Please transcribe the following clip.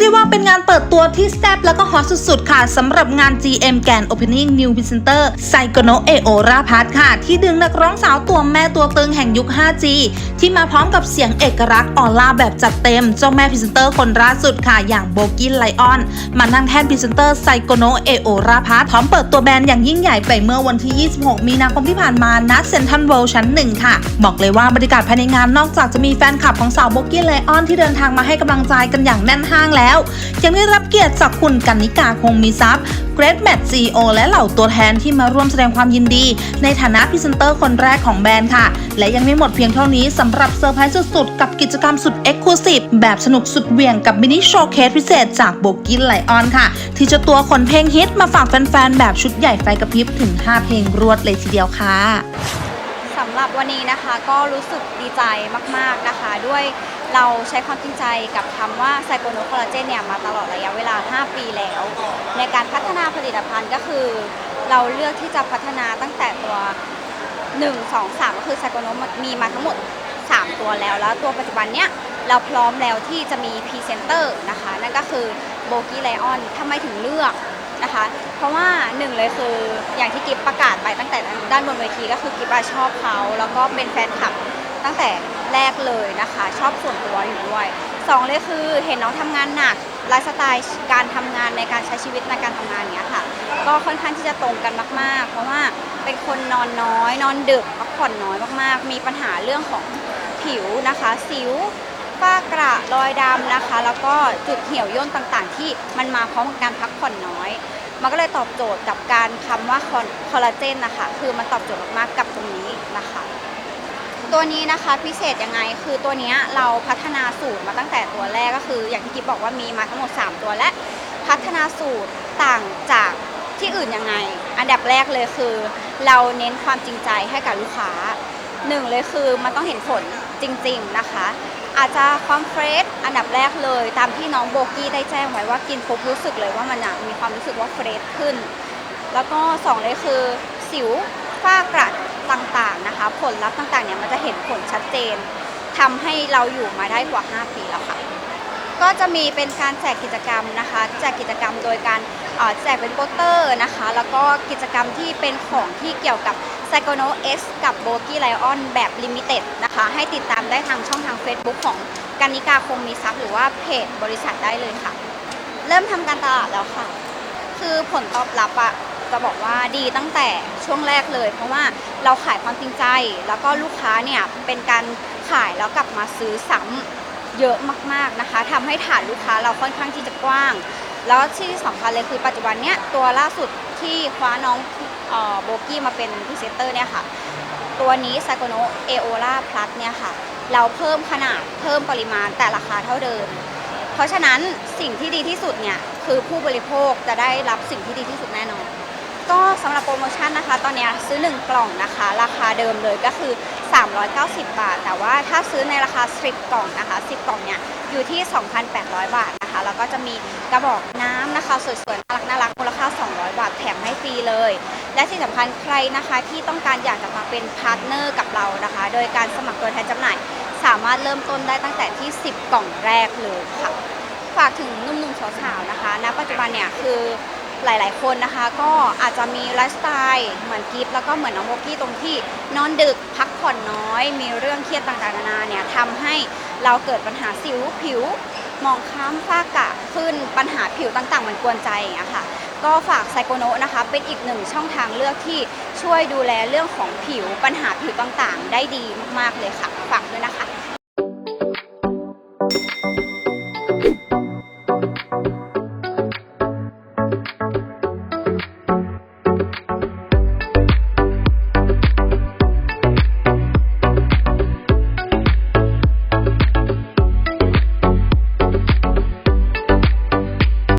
ได้ว่าเป็นงานเปิดตัวที่แซ่บแล้วก็ฮอตสุดๆ ค่ะสำหรับงาน GM Grand Opening New Presenter ไซโกโนเอโอราพัทค่ะ ที่ดึงนักร้องสาวตัวแม่ตัวตึงแห่งยุค 5G ที่มาพร้อมกับเสียงเอกลักษณ์ออร่าแบบจัดเต็ม เจ้าแม่พรีเซนเตอร์คนล่าสุดค่ะ อย่างโบกี้ไลออน มานั่งแทนพรีเซนเตอร์ไซโกโนเอโอราพัทพร้อมเปิดตัวแบรนด์อย่างยิ่งใหญ่ไปเมื่อวันที่ 26 มีนาคมที่ผ่านมาณเซนทรัลเวิลด์ชั้นหนึ่งค่ะ บอกเลยว่าบรรยากาศภายในงานนอกจากจะมีแฟนคลับของสาวโบกี้ไลออนที่เดินทางมาให้กำลังใจกันอย่างแน่นห้างแล้วยังได้รับเกียรติจากคุณกันนิกาคงมีทรัพย์เกรดแมทซีโอและเหล่าตัวแทนที่มาร่วมแสดงความยินดี ในฐานะพรีเซนเตอร์คนแรกของแบรนด์ค่ะ และยังไม่หมดเพียงเท่านี้สำหรับเซอร์ไพรส์สุดๆ กับกิจกรรมสุดเอ็กซ์คลูซีฟแบบสนุกสุดเหวี่ยงกับมินิโชว์เคสพิเศษจากโบกี้ไลออนค่ะ ที่จะตัวคนเพลงฮิตมาฝากแฟนๆ แบบชุดใหญ่ไฟกระพริบถึง 5 เพลงรวดเลยทีเดียวค่ะำหรับวันนี้นะคะก็รู้สึกดีใจมากๆนะคะ ด้วยเราใช้ความจริงใจกับคำว่าไซโคโนคอลลาเจนเนี่ยมาตลอดระยะเวลา 5 ปีแล้ว ในการพัฒนาผลิตภัณฑ์ก็คือ เราเลือกที่จะพัฒนาตั้งแต่ตัว 1 2 3 ก็คือไซโคโนมีมาทั้งหมด 3 ตัวแล้ว แล้วตัวปัจจุบันเนี้ยเราพร้อมแล้วที่จะมีพรีเซนเตอร์นะคะ นั่นก็คือโบกี้ไลออนทำไมถึงเลือก นะคะ เพราะว่าหนึ่งเลยคืออย่างที่กิฟประกาศไปตั้งแต่ด้านบนเวทีก็คือกิฟชอบเขาแล้วก็เป็นแฟนคลับตั้งแต่แรกเลยนะคะ ชอบส่วนตัวอยู่ด้วยสองเลยคือเห็นน้องทำงานหนักไลฟ์สไตล์การทำงานในการใช้ชีวิตในการทำงานเนี้ยค่ะ ก็ค่อนข้างที่จะตรงกันมาก ๆ เพราะว่าเป็นคนนอนน้อย นอนดึกพักผ่อนน้อยมากๆ มีปัญหาเรื่องของผิวนะคะ สิว ฝ้ากระรอยดำนะคะ แล้วก็จุดเหี่ยวย่นต่างๆ ที่มันมาพร้อมกับการพักผ่อนน้อย มันก็เลยตอบโจทย์กับการคำว่าคอลลาเจนนะคะคือมันตอบโจทย์มากๆกับตรงนี้นะคะ ตัวนี้นะคะพิเศษยังไงคือตัวนี้เราพัฒนาสูตรมาตั้งแต่ตัวแรกก็คือ อย่างที่กิ๊บบอกว่ามีมาทั้งหมด 3 ตัวและพัฒนาสูตรต่างจากที่อื่นยังไง อันดับแรกเลยคือ เราเน้นความจริงใจให้กับลูกค้าหนึ่งเลยคือมันต้องเห็นผลจริง ๆนะคะ อาจจะความเฟรชอันดับแรกเลย ตามที่น้องโบกี้ได้แจ้งไว้ว่ากินปุ๊บรู้สึกเลยว่ามันอะมีความรู้สึกว่าเฟรชขึ้น แล้วก็สองเลยคือสิวฝ้ากระต่างๆนะคะ ผลลัพธ์ต่างๆเนี่ยมันจะเห็นผลชัดเจนทำให้เราอยู่มาได้กว่า 5 ปีแล้วค่ะ ก็จะมีเป็นการแจกกิจกรรมนะคะแจกกิจกรรมโดยการแจกเป็นโปสเตอร์นะคะ แล้วก็กิจกรรมที่เป็นของที่เกี่ยวกับ p s y c h o n o X กับ b o g i l i o n แบบลิมิเต็ดนะคะ ให้ติดตามได้ทางช่องทาง Facebook ของกานิกาคงมีทรัพย์หรือว่าเพจบริษัทได้เลยค่ะ เริ่มทำการตลาดแล้วค่ะ คือผลตอบรับอะจะบอกว่าดีตั้งแต่ช่วงแรกเลย เพราะว่าเราขายความจริงใจ แล้วก็ลูกค้าเนี่ยเป็นการขายแล้วกลับมาซื้อซ้ำเยอะมากๆนะคะทำให้ฐานลูกค้าเราค่อนข้างที่จะกว้าง แล้วที่สำคัญเลยคือปัจจุบันเนี้ยตัวล่าสุดที่คว้าน้องออโบกี้มาเป็นพรีเซนเตอร์เนี่ยค่ะ ตัวนี้ไซโคโนเอโอลาพลัสเนี่ยค่ะ เราเพิ่มขนาดเพิ่มปริมาณแต่ราคาเท่าเดิม เพราะฉะนั้นสิ่งที่ดีที่สุดเนี่ยคือผู้บริโภคจะได้รับสิ่งที่ดีที่สุดแน่นอน ก็สำหรับโปรโมชั่นนะคะ ตอนนี้ซื้อ 1 กล่องนะคะ ราคาเดิมเลยก็คือ 390 บาท แต่ว่าถ้าซื้อในราคา10กล่องนะคะ 10 กล่องเนี่ยอยู่ที่ 2,800 บาทนะคะ แล้วก็จะมีกระบอกน้ำนะคะสวยๆ น่ารักน่ารักมูลค่า 200 บาทแถมให้ฟรีเลย และที่สำคัญใครนะคะที่ต้องการอยากจะมาเป็นพาร์ทเนอร์กับเรานะคะ โดยการสมัครตัวแทนจำหน่าย สามารถเริ่มต้นได้ตั้งแต่ที่ 10 กล่องแรกเลยค่ะ ฝากถึงหนุ่มๆสาวๆนะคะ ณ ปัจจุบันเนี่ยคือ หลายๆ คนนะคะ ก็อาจจะมีไลฟ์สไตล์เหมือนกิฟแล้วก็เหมือนน้องโบกี้ตรงที่นอนดึกพักผ่อนน้อย มีเรื่องเครียดต่างๆนานาเนี่ยทำให้เราเกิดปัญหาสิวผิวมองคล้ำฝ้ากระขึ้นปัญหาผิวต่างๆ มันกวนใจอย่างเงี้ยค่ะ ก็ฝากไซโกโนนะคะ เป็นอีกหนึ่งช่องทางเลือกที่ช่วยดูแลเรื่องของผิวปัญหาผิวต่างๆ ได้ดีมากๆเลยค่ะ ฝากด้วยนะคะ